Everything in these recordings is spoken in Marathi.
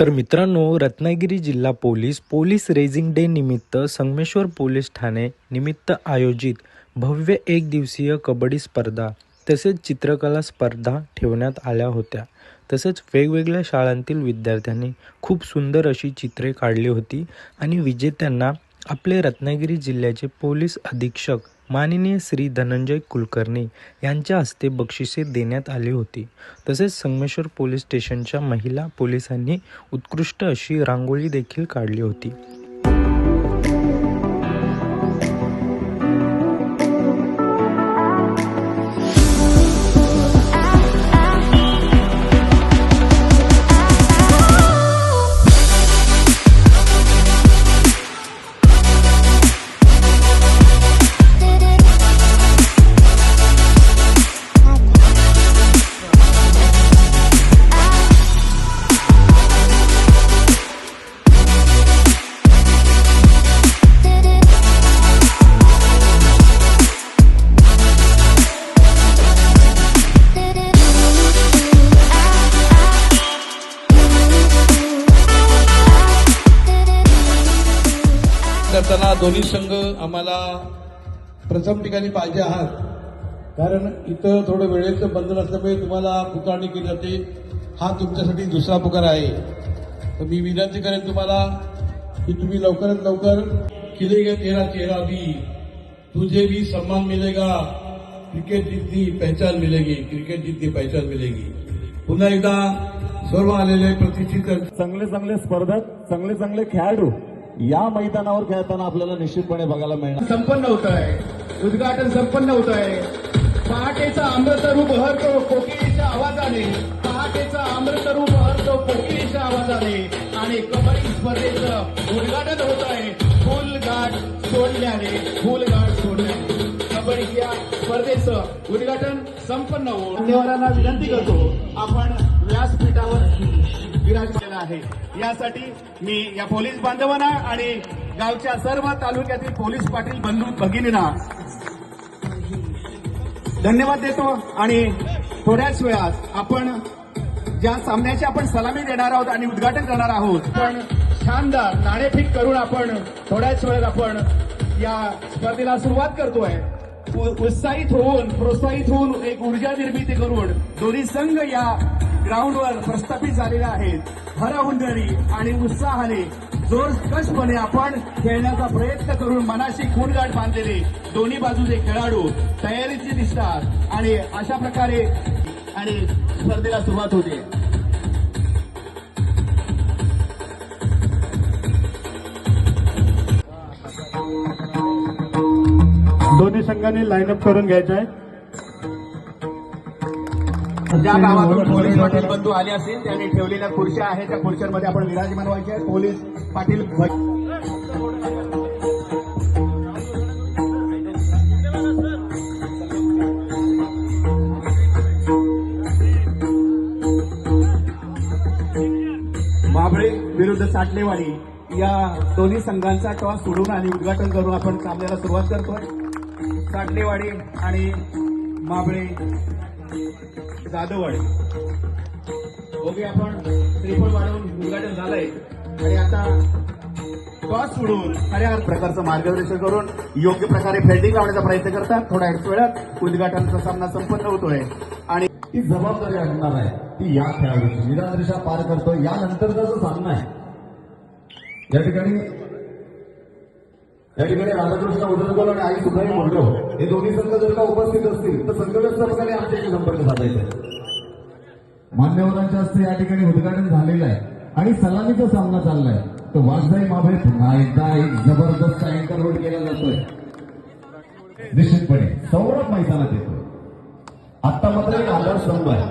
तर मित्रांनो रत्नागिरी जिल्हा पोलीस पोलीस रेझिंग डे निमित्त संगमेश्वर पोलीस ठाणे निमित्त आयोजित भव्य एक दिवसीय कबड्डी स्पर्धा तसेच चित्रकला स्पर्धा ठेवण्यात आल्या होत्या. तसेच वेगवेगळ्या शाळांतील विद्यार्थ्यांनी खूप सुंदर अशी चित्रे काढली होती आणि विजेत्यांना आपले रत्नागिरी जिल्ह्याचे पोलीस अधीक्षक माननीय श्री धनंजय कुलकर्णी यांच्या हस्ते बक्षिसे देण्यात आली होती. तसेच संगमेश्वर पोलीस स्टेशनच्या महिला पोलिसांनी उत्कृष्ट अशी रांगोळी देखील काढली होती. प्रथम ठिकाणी पाहिजे आहात. कारण इथं थोडं वेळेचं बंधन असल्यामुळे तुम्हाला पुकारणी केली जाते. हा तुमच्यासाठी दुसरा पुकार आहे. तर मी विनंती करेन तुम्हाला की तुम्ही लवकरात लवकर खिलेगा तेरा चेहरा भी तुझे भी सम्मान मिलेगा. क्रिकेट जितनी पहचान मिलेगी क्रिकेट जितनी पहचान मिलेगी. पुन्हा एकदा सर्व आलेले प्रतिष्ठित चांगले चांगले स्पर्धक चांगले चांगले खेळाडू. या मैदानावर खेळताना आपल्याला निश्चितपणे बघायला मिळणार. संपन्न होत आहे उद्घाटन संपन्न होत आहे पहाटेचा अमृत रूप हरतो कोकिळीच्या आवाजाने. पहाटेचा अमृत रूप हरतो कोकिळीच्या आवाजाने. आणि कबड्डी स्पर्धेचं उद्घाटन होत आहे फुलगाठ सोडल्याने फुलगाठ सोडल्याने. कबड्डीच्या स्पर्धेचं उद्घाटन संपन्न होऊन. मान्यवरांना विनंती करतो. आपण व्यासपीठावर विराजमान आहे. यासाठी मी या पोलीस बांधवांना आणि गावच्या सर्व तालुक्यातील पोलीस पाटील बंधू भगिनींना धन्यवाद देतो आणि थोड्याच वेळात आपण ज्या सामन्याची आपण सलामी देणार आहोत आणि उद्घाटन करणार आहोत पण शानदार नाणेफेक करून आपण थोड्याच वेळात आपण या स्पर्धेला सुरुवात करतोय. उत्साहित होऊन प्रोत्साहित होऊन एक ऊर्जा निर्मिती करून दोन्ही संघ या ग्राउंडवर प्रस्थापित झालेले आहेत. हरहुंडरी आणि उत्साहाने जोरकशपणे आपण खेळण्याचा प्रयत्न करून मनाशी खूणगाठ बांधलेले दोन्ही बाजूचे खेळाडू तयारीचे दिसतात आणि अशा प्रकारे आणि स्पर्धेला सुरुवात होते. दोन्ही संघांनी लाईनअप करून घ्यायचं आहे. ज्या गावातून पोलीस पाटील बंधू आले असतील त्यांनी ठेवलेल्या खुर्च्या आहेत त्या खुर्च्यांमध्ये आपण विराजमान व्हायचे आहेत. पोलीस पाटील बाबळे विरुद्ध साटलेवाडी या दोन्ही संघांचा टॉस सोडून आणि उद्घाटन करून आपण सामन्याला सुरुवात करतोय. साटलेवाडी आणि माबळे जाधववाडी. ओके आपण त्रिफळ वाढवून उद्घाटन झालंय. आणि आता टॉस सोडून खऱ्या प्रकारचं मार्गदर्शन करून योग्य प्रकारे फिल्डिंग लावण्याचा प्रयत्न करतात. थोड्या वेळात उद्घाटनाचा सामना संपन्न होतोय. आणि ती जबाबदारी असणार आहे. ती या खेळाडूची. निरादृशा पार करतो यानंतरचा जो सामना आहे या ठिकाणी या ठिकाणी राधाकृष्ण उदरगोल आणि आई सुधाई मोडलो हे दोन्ही संघ जर का उपस्थित असतील तर संघ व्यवस्थापकाने आमच्याशी संपर्क साधायचा आहे. मान्यवरांच्या हस्ते या ठिकाणी उद्घाटन झालेलं आहे आणि सलामीचा सामना चाललाय. तो वाजदाई माभे पुन्हा एकदा एक जबरदस्त अँकर रोड केला जातोय. निश्चितपणे सौरभ मैदानात येतो आता मात्र एक आधारस्तंभ आहे.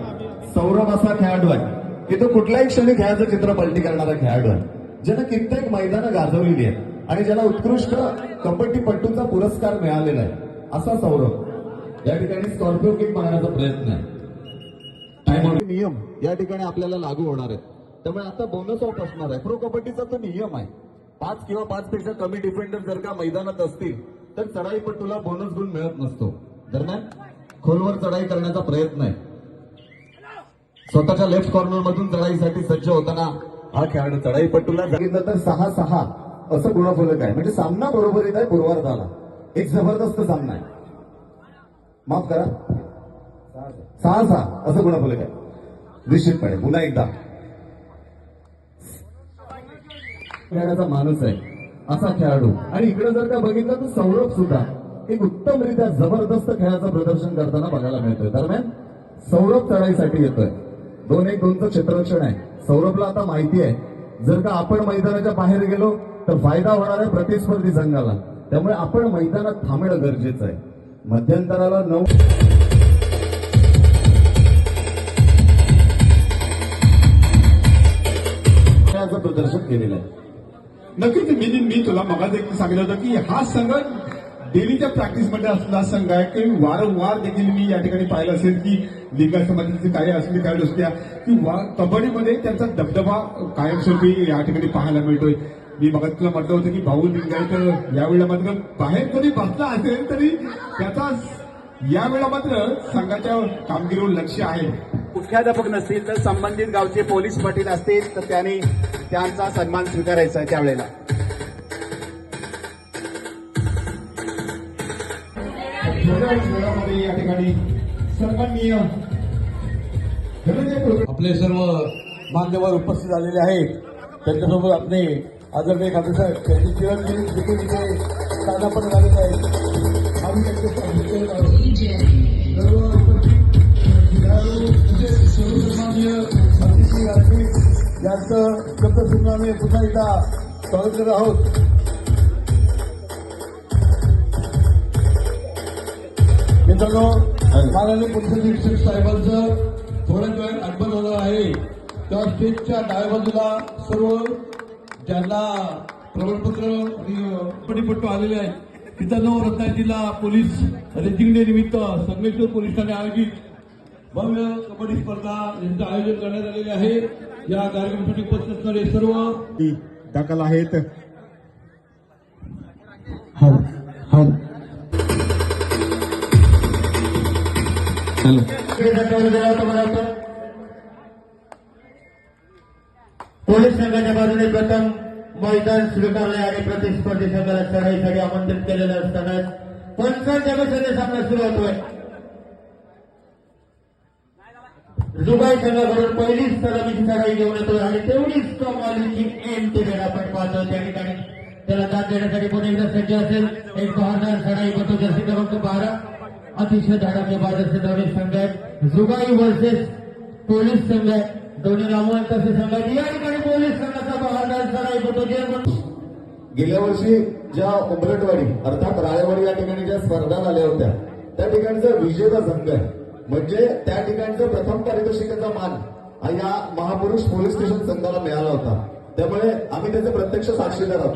सौरभ असा खेळाडू आहे. की तो कुठल्याही क्षणी खेळाचं चित्र पलटी करणारा खेळाडू आहे. ज्यानं कित्येक मैदानं गाजवलेली आहेत. आणि ज्याला उत्कृष्ट कबड्डीपट्टूचा पुरस्कार मिळालेला आहे असा सौरभ. या ठिकाणी स्कॉर्पिओ किक मारण्याचा प्रयत्न आहे. नियम या ठिकाणी आपल्याला लागू होणार आहेत. त्यामुळे आता बोनस ऑफ असणार आहे. प्रो कबड्डीचा तो नियम आहे. पाच किंवा पाच पेक्षा कमी डिफेंडर जर का मैदानात असतील तर चढाईपट्टूला बोनस गुण मिळत नसतो. दरम्यान खोलवर चढाई करण्याचा प्रयत्न आहे. स्वतःच्या लेफ्ट कॉर्नर मधून चढाईसाठी सज्ज होताना हा खेळाडू चढाईपट्टूला सांगितलं तर सहा सहा. असं गुणफलक आहे. म्हणजे सामना बरोबर येत आहे पूर्वार्धाला एक जबरदस्त सामना आहे. माफ करा. सहा सहा असं गुणफलक आहे. निश्चितपणे पुन्हा एकदा. खेळण्याचा माणूस आहे. असा खेळाडू. आणि इकडे जर का बघितलं तर सौरभ सुद्धा एक उत्तमरित्या जबरदस्त खेळाचं प्रदर्शन करताना बघायला मिळतोय. दरम्यान सौरभ चढाईसाठी येतोय. दोन एक दोनचं क्षेत्ररक्षण आहे. सौरभला आता माहिती आहे. जर का आपण मैदानाच्या बाहेर गेलो तर फायदा होणार आहे प्रतिस्पर्धी संघाला. त्यामुळे आपण मैदानात थांबणं गरजेचं आहे. मध्यंतराला नऊ प्रदर्शन केलेलं आहे. नक्कीच मी मी तुला मगाच एक सांगितलं होतं की हा संघ डेलीच्या प्रॅक्टिसमध्ये असलेला संघ आहे. की वारंवार देखील मी या ठिकाणी पाहिलं असेल की लिंगा समाजाची काही असली काय असत्या की वा- कबड्डीमध्ये त्यांचा दबदबा कायमस्वरूपी या ठिकाणी पाहायला मिळतोय. मी मग तुला म्हटलं होतं की भाऊ लिंगायत यावेळेला मात्र बाहेर जरी बसला असेल तरी त्याचा यावेळेला मात्र संघाच्या कामगिरीवर लक्ष आहे. मुख्याध्यापक नसतील तर संबंधित गावचे पोलीस पाटील असतील तर त्यांनी त्यांचा सन्मान स्वीकारायचा आहे त्यावेळेला. वेळामध्ये या ठिकाणी सन्माननीय आपले सर्व मान्यवर उपस्थित झालेले आहेत. त्यांच्यासोबत आपले आदरणीय खाते साहेब त्यांचे चिरंजीव देखील इथे स्थानापन्न झालेले आहेत आम्ही त्यांचे स्वागत आहोत. सर्व उपस्थित खेळाडू तसेच सर्वसन्माननीय यांचं आम्ही पुन्हा एकदा स्वागत करत आहोत मित्रांनो माननीय पोलीस निरीक्षक साहेबांचं थोड्याच वेळ आगमन झालं आहे त्या स्टेजच्या डाव्या बाजूला सर्व ज्यांना प्रमाणपत्र आलेले आहेत मित्रांनो रत्नागिरी जिल्हा पोलीस रेजिंग डे निमित्त संगमेश्वर पोलीस ठाणे आयोजित भव्य कबड्डी स्पर्धा यांचं आयोजन करण्यात आलेले आहे. या कार्यक्रमासाठी उपस्थित असणारे सर्व दाखल आहेत. पोलीस संघाच्या बाजूने प्रथम मैदान स्वीकारले आणि प्रतिस्पर्धी संघाला चढाईसाठी आमंत्रित केलेलं असतानाच पंचांच्या बसने सामना सुरू होतोय. जुबाई संघाकडून पहिलीच सलामीची चढाई घेऊन येतोय आणि तेवढीच कमालीची एम टी बेड आपण पाहतो त्या ठिकाणी त्याला दाद देण्यासाठी पुन्हा एकदा सज्ज असेल. एक बहादर चढाई बतो जर्सी क्रमांक बारा. अतिशय धाडाचे बाद असे दोन्ही संघ आहेत. जुगाई वर्सेस पोलीस संघ आहे दोन्ही नामवंत असे या ठिकाणी पोलीस संघाचा बहादर जे गेल्या वर्षी ज्या उंबरटवाडी अर्थात रायवाडी या ठिकाणी ज्या स्पर्धा झाल्या होत्या त्या ठिकाणचा विजेता संघ आहे. म्हणजे त्या ठिकाणचं प्रथम पारितोषिकाचा मान हा या महापुरुष पोलीस स्टेशन संघाला मिळाला होता. त्यामुळे आम्ही त्याचे प्रत्यक्ष साक्षीदार आहोत.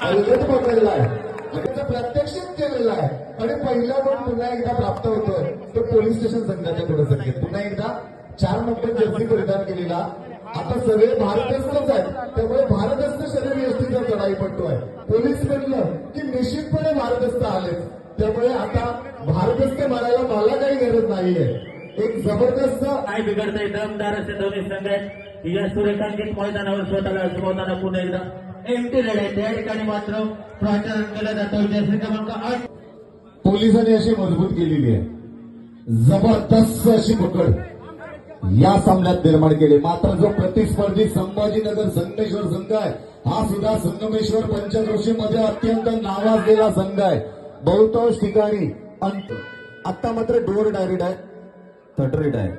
अलगद पकडलेला आहे. त्याचं प्रत्यक्षित केलेला आहे. आणि पहिला दोन पुन्हा एकदा प्राप्त होतोय तो पोलीस स्टेशन संघाच्या पुढे संख्येत पुन्हा एकदा चार नंबर जर्सी परिधान केलेला. आता सगळे भारतस्थच आहेत. त्यामुळे भारतस्थ शरीर यष्टीचा चढाईपट्टू आहे. पोलीस म्हणलं की निश्चितपणे भारतस्थ आले त्यामुळे आता भारतस्थ म्हणायला मला काही गरज नाहीये. एक जबरदस्त काय बिघडतंय दमदार असे दोन्ही संघ आहेत. या सुरेखांकित मैदानावर स्वतःला अजमावताना पुन्हा एकदा एमटी लढाई त्या ठिकाणी मात्र प्राचारण केलं जातं. जर्सी क्रमांक आठ. पोलिसांनी अशी मजबूत केलेली आहे. जबरदस्त अशी पकड. या सामन्यात निर्माण केले. मात्र जो प्रतिस्पर्धी संभाजीनगर संगमेश्वर संघ आहे हा सुद्धा संगमेश्वर पंचक्रोशी मध्ये अत्यंत नावाजलेला संघ आहे. बहुतांश ठिकाणी अंत आता मात्र डोर डायरेक्ट आहे थटरेट आहे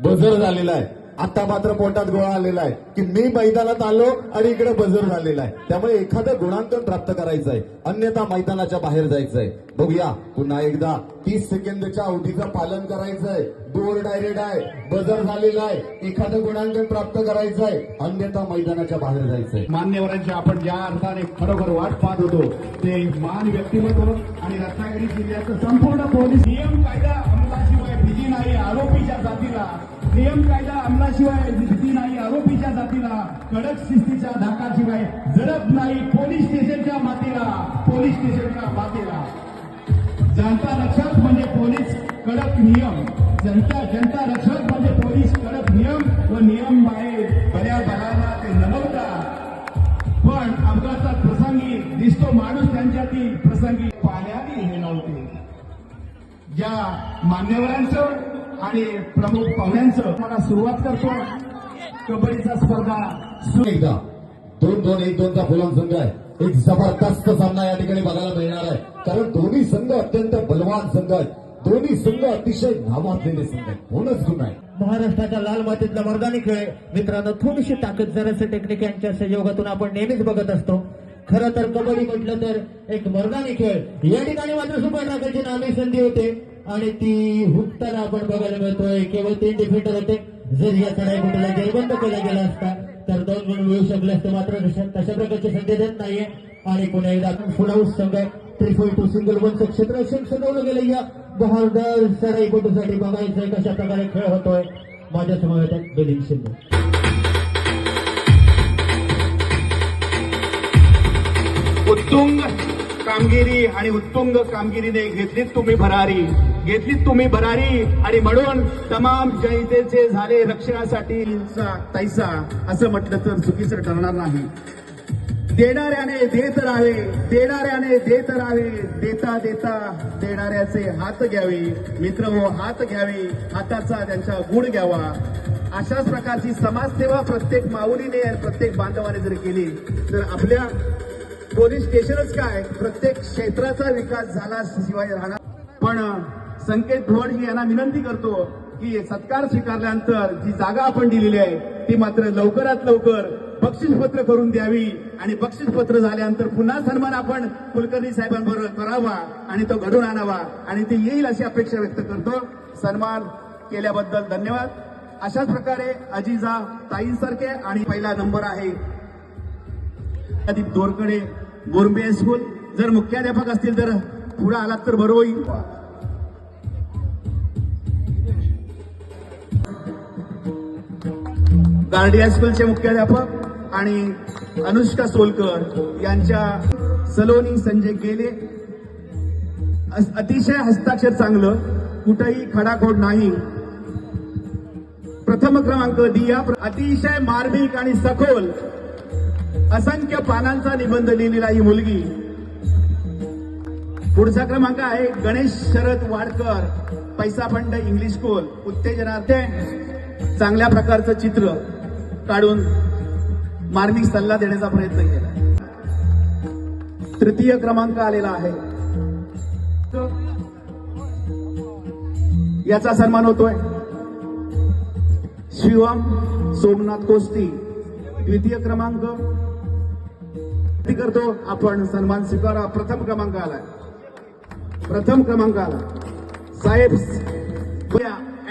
बजर झालेला आहे. आता मात्र पोटात गोळा आलेला आहे की मी मैदानात आलो आणि इकडे बजर झालेला आहे. त्यामुळे एखादं गुणांकन प्राप्त करायचं आहे. अन्यथा मैदानाच्या बाहेर जायचं आहे. बघूया पुन्हा एकदा तीस सेकंदच्या अवधीचं पालन करायचं आहे. डोर डायरेक्ट आहे बजर झालेला आहे. एखादं गुणांकन प्राप्त करायचं आहे. अन्यथा मैदानाच्या बाहेर जायचंय मान्यवरांची आपण ज्या अर्थाने खरोखर वाट पाहत होतो ते मान व्यक्तिमत्व आणि रत्नागिरी जिल्ह्याचं संपूर्ण पोलीस नियम कायदा अंमलाशिवाय भीती नाही आरोपीच्या जातीला नियम कायदा अंमलाशिवाय जिद्दी नाही. आरोपीच्या जातीला कडक शिस्तीच्या धाकाशिवाय जडप नाही. पोलीस स्टेशनच्या मातीला पोलीस स्टेशनच्या मातीला. जनता रक्षक म्हणजे पोलीस कडक नियम. जनता जनता रक्षक म्हणजे पोलीस कडक नियम व नियम बाहेर. बऱ्या भराला ते नमवता. पण अपघातात प्रसंगी दिसतो माणूस त्यांच्यातील प्रसंगी पाण्यात हे नव्हते ज्या मान्यवरांचं आणि प्रमुख पाहुण्यांचं मला सुरुवात करतो. कबड्डीचा स्पर्धा सुरू. एकदा दोन दोन एक दोनचा फुलान संघ आहे. एक जबरदस्त सामना या ठिकाणी बघायला मिळणार आहे. कारण दोन्ही संघ अत्यंत बलवान संघ आहेत. दोन्ही संघ अतिशय नावाजलेले संघ आहेत. म्हणूनच गुण आहे महाराष्ट्राच्या लाल मातीतला मर्दानी खेळ. आहे. मित्रांनो थोडीशी ताकद जरासं टेक्निक यांच्या सहयोगातून आपण नेहमीच बघत असतो. खरं तर कबड्डी म्हटलं तर एक मर्दानी खेळ. या ठिकाणी मात्र सुपर टाकायची नामी संधी होते. आणि ती हुकताना आपण बघायला मिळतोय. केवळ तीन डिफेंडर होते. जर या चढाई कुठेला केला गेला असता तर दोन गुण मिळू शकले असते. मात्र तशा प्रकारची संधी देत नाहीये. आणि पुन्हा एकदा आपण फुडाऊस संघ त्रिफोल टू सिंगल वनचं क्षेत्र सजवलं गेलं या बहारदार चढाईपटूसाठी बघायचं कशा प्रकारे खेळ होतोय. माझ्यासमोर बिलिंग बेलिंग शिंदे. उत्तुंग कामगिरी आणि उत्तुंग कामगिरीने घेतलीत तुम्ही भरारी घेतलीत तुम्ही भरारी आणि म्हणून तमाम जनतेचे झाले रक्षणासाठी. तैसा असं म्हटलं तर चुकीचं ठरणार नाही. देणाऱ्याने देत राहावे देणाऱ्याने देत राहावे देता देता देणाऱ्याचे हात घ्यावे. मित्र हो हात घ्यावे हाताचा त्यांचा गुण घ्यावा. अशाच प्रकारची समाजसेवा प्रत्येक माऊलीने आणि प्रत्येक बांधवाने जर केली तर आपल्या पोलीस स्टेशनच काय? प्रत्येक क्षेत्राचा विकास झाला शिवाय राहणार. पण संकेत ढोड यांना विनंती करतो की सत्कार स्वीकारल्यानंतर जी जागा आपण दिलेली आहे ती मात्र लवकरात लवकर बक्षीसपत्र करून द्यावी आणि बक्षीसपत्र झाल्यानंतर पुन्हा सन्मान आपण कुलकर्णी साहेबांबरोबर करावा आणि तो घडून आणावा आणि ते येईल अशी अपेक्षा व्यक्त करतो. सन्मान केल्याबद्दल धन्यवाद. अशाच प्रकारे अजिजा ताईंसारखे आणि पहिला नंबर आहे दोरकडे बोरंबे हायस्कूल. जर मुख्याध्यापक असतील तर पुढे आलात तर बरं होईल. गार्डिया स्कूलचे मुख्याध्यापक आणि अनुष्का सोलकर यांच्या सलोनी संजय गेले. अतिशय हस्ताक्षर चांगलं. कुठंही खडाखोड नाही. प्रथम क्रमांक दिया. अतिशय मार्मिक आणि सखोल असंख्य पानांचा निबंध लिहिलेला ही मुलगी. पुढचा क्रमांक आहे गणेश शरद वाडकर पैसा फंड इंग्लिश स्कूल उत्तेजनार्थ. चांगल्या प्रकारचं चित्र. काढून मार्मिक सल्ला देण्याचा प्रयत्न केला. तृतीय क्रमांक आलेला आहे. याचा सन्मान होतोय शिवम सोमनाथ कोस्ती. द्वितीय क्रमांक. करतो आपण सन्मान स्वीकारा. प्रथम क्रमांक आलाय. प्रथम क्रमांक आला. साहेब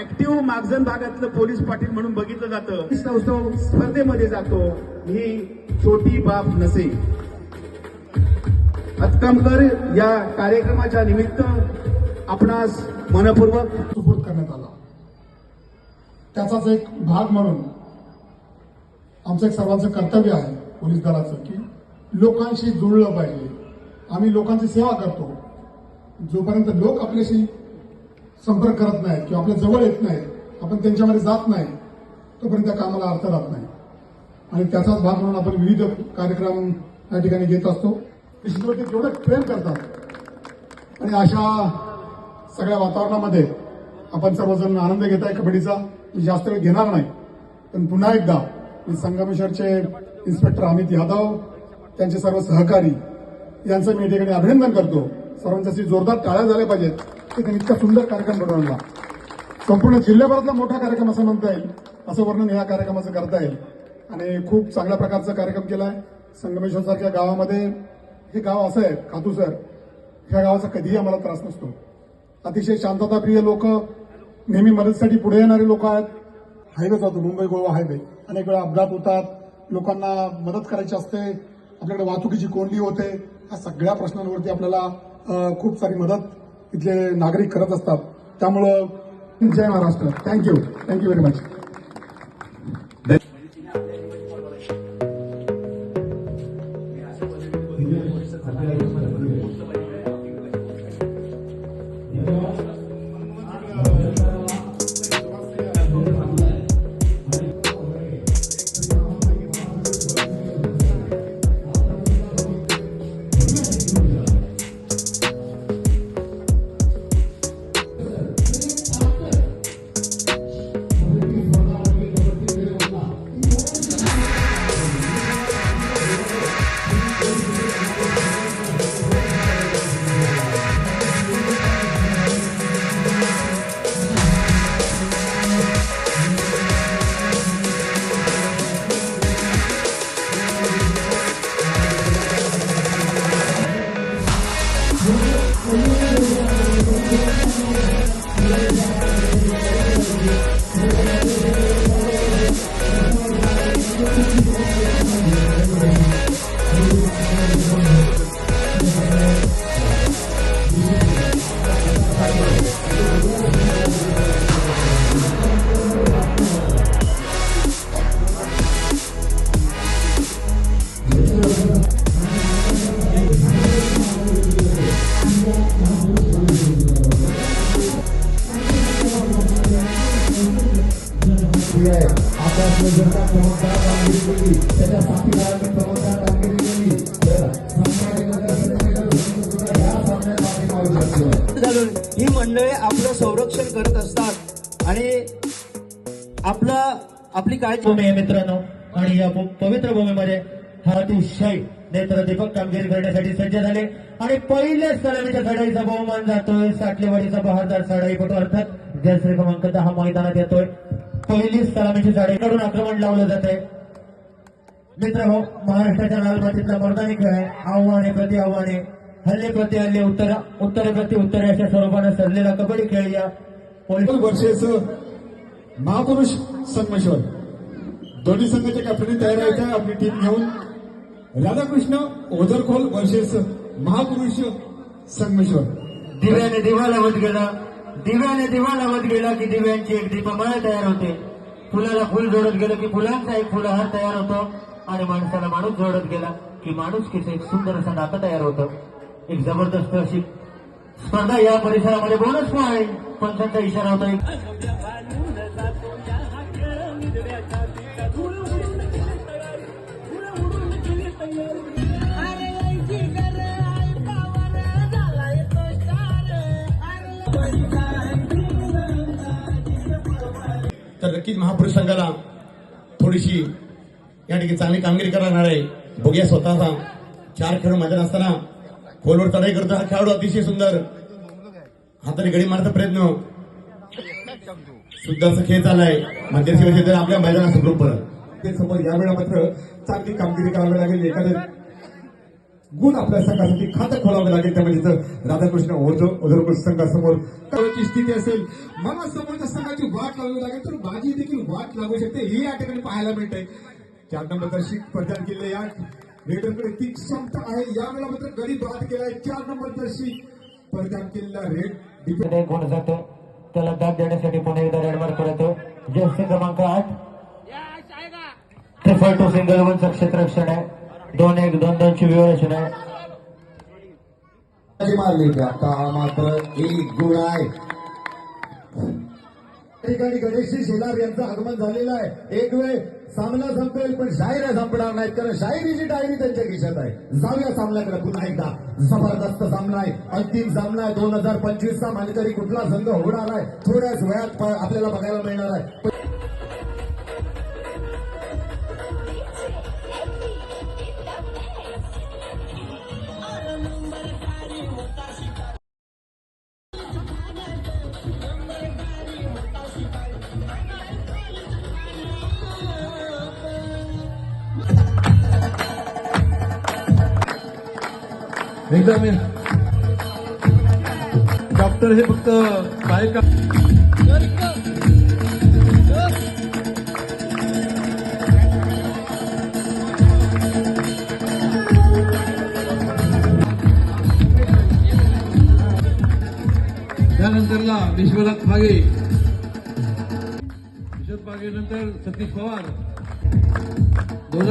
ऍक्टिव्ह मागजन भागातलं पोलीस पाटील म्हणून बघितलं जातं. संस्थव स्पर्धेमध्ये जातो. ही छोटी बाब नसे. हतकमकर या कार्यक्रमाच्या निमित्त आपणास मनपूर्वक सुपूर्द करण्यात आला. त्याचाच एक भाग म्हणून आमचं एक सर्वांचं कर्तव्य आहे पोलीस दलाचं की लोकांशी जुळलं पाहिजे. आम्ही लोकांची सेवा करतो. जोपर्यंत लोक आपल्याशी संपर्क करत नाहीत किंवा आपल्या जवळ येत नाहीत आपण त्यांच्यामध्ये जात नाही तोपर्यंत त्या कामाला अर्थ राहत नाही. आणि त्याचाच भाग म्हणून आपण विविध कार्यक्रम या ठिकाणी घेत असतो. निश्चितवरती तेवढं प्रेम करतात. आणि अशा सगळ्या वातावरणामध्ये आपण सर्वजण आनंद घेत आहे कबड्डीचा मी जास्त वेळ घेणार नाही. पण पुन्हा एकदा मी संगमेश्वरचे इन्स्पेक्टर अमित यादव त्यांचे सर्व सहकारी यांचं मी या ठिकाणी अभिनंदन करतो. सर्वांच्याशी जोरदार टाळ्या झाल्या पाहिजेत. की त्यांनी इतका सुंदर कार्यक्रम बनवला. संपूर्ण जिल्ह्याभरातला मोठा कार्यक्रम असं म्हणता येईल असं वर्णन या कार्यक्रमाचं करता येईल. आणि खूप चांगल्या प्रकारचा कार्यक्रम केलाय. आहे संगमेश्वरसारख्या गावामध्ये हे गाव असं आहे खातू सर ह्या गावाचा कधीही आम्हाला त्रास नसतो. अतिशय शांतताप्रिय लोक नेहमी मदतीसाठी पुढे येणारे लोक आहेत. हायवे जातो मुंबई गोवा हायवे अनेक वेळा अपघात होतात. लोकांना मदत करायची असते. आपल्याकडे वाहतुकीची कोंडी होते. ह्या सगळ्या प्रश्नांवरती आपल्याला खूप सारी मदत इथले नागरिक करत असतात. त्यामुळं जय Maharashtra. Thank you thank you very much केली कामगिरी केली ही मंडळी आपलं संरक्षण करत असतात आणि आपलं आपली काय भूमी आहे मित्रांनो आणि या पवित्र भूमीमध्ये हा अतिशय नेत्रदीपक कामगिरी करण्यासाठी सज्ज झाले. आणि पहिल्या सलामीच्या चढाईचा बहुमान जातोय. साठलेवाडीचा बहारदार चढाईपटू अर्थात जयश्री क्रमांक दहा मैदानात येतोय. पहिली सलामीची कडून आक्रमण लावलं जात आहे मित्र हो महाराष्ट्राच्या लालमातीतला मर्दानी खेळ आहे. आव्हाने प्रति आव्हाने हल्ले प्रति हल्ले उत्तर उत्तरे प्रति उत्तरे अशा स्वरूपाने सरलेला कबड्डी खेळ या पोलीस वर्षेचं महापुरुष संगमेश्वर. दोन्ही संघाच्या कॅप्टनी तयार व्हायच्या आपली टीम घेऊन. राधाकृष्ण ओझरखोल वर्षेस महापुरुष संगमेश्वर. दिव्याने दिवा लावत गेला. दिव्याने दिवा लावत गेला की दिव्यांची एक दीपमाळा तयार होते फुलाला फुल जोडत गेलं की फुलांचा एक फुलहार तयार होतो आणि माणसाला माणूस जोडत गेला की माणूस किस एक सुंदर असं नातं तयार होतं एक जबरदस्त अशी स्पर्धा या परिसरामध्ये बोनस आहे पंचांचा इशारा होता एक नक्कीच महापुरुष संघाला थोडीशी या ठिकाणी चांगली कामगिरी करणार आहे. बघूया स्वतःचा चार खेळ मैदान असताना खोलवर चढाई करतो हा खेळाडू अतिशय सुंदर. हाताने गडी मारता प्रयत्न. सुद्धा असा खेळ चाललाय. मध्यस्थी तर आपल्या मैदानात ग्रुप ते समोर यावेळेला मात्र चांगली कामगिरी करावी लागेल. एखादं गुण आपल्या संघासाठी खातं खोलावं लागेल. त्यामुळे तिथं राधाकृष्ण ओझरपूर संघासमोर ची स्थिती असेल. मला समोरच्या संघाची वाट लावावी लागेल तर बाजी देखील वाट लागू शकते. हे या ठिकाणी पाहायला मिळतंय. चार नंबर प्रदान केले या रेडरकडे ती क्षमता आहे. यावेळेला मात्र गरीब बाद केलाय चार नंबर दर्शिक प्रदान केलेला रेड. डिफेन्स कोण गुण जातो. त्याला दाद देण्यासाठी पुन्हा एकदा रेडमार्क करतो. जर्सी क्रमांक आठ. ट्रिपल टू सिंगल वनचं क्षेत्ररक्षण आहे. दोन एक दोन दोनची विवरेशन आहे. मारली आता हा मात्र एक गुण आहे. ठिकाणी गणेशजी शेलार यांचं आगमन झालेलं आहे. एक वेळ सामना संपेल पण शाहीर संपणार नाहीत. कारण शाहिरीची डायरी त्यांच्या खिशात आहे. जाऊया सामन्याकडे पुन्हा एकदा. जबरदस्त सामना आहे. अंतिम सामना आहे. दोन हजार पंचवीस चा मानकरी कुठला संघ होणार आहे? थोड्याच वेळात आपल्याला बघायला मिळणार आहे. विटामिन. डॉक्टर हे फक्त काय का त्यानंतरला विश्वनाथ मागे विश्वनाथ मागे नंतर सतीश पवार. दोन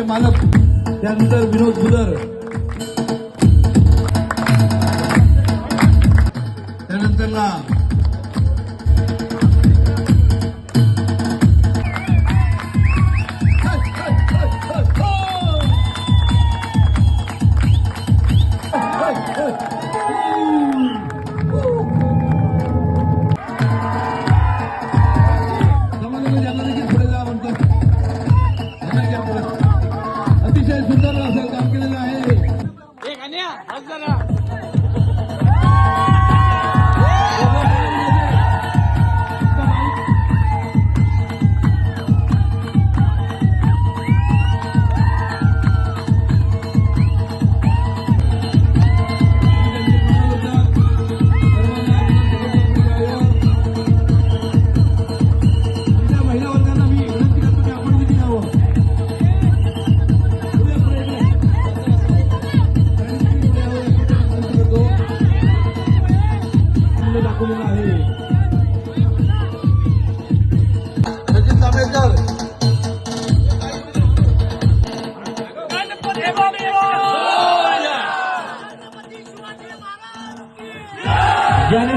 विजय मालक त्यानंतर विनोद बुदर त्यानंतरला ज्याने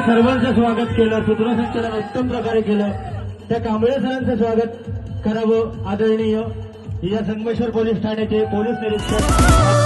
सर्वांचं स्वागत केलं सूत्रसंचलन उत्तम प्रकारे केलं त्या कांबळे सरांचं स्वागत करावं आदरणीय या संगमेश्वर पोलीस ठाण्याचे पोलीस निरीक्षक.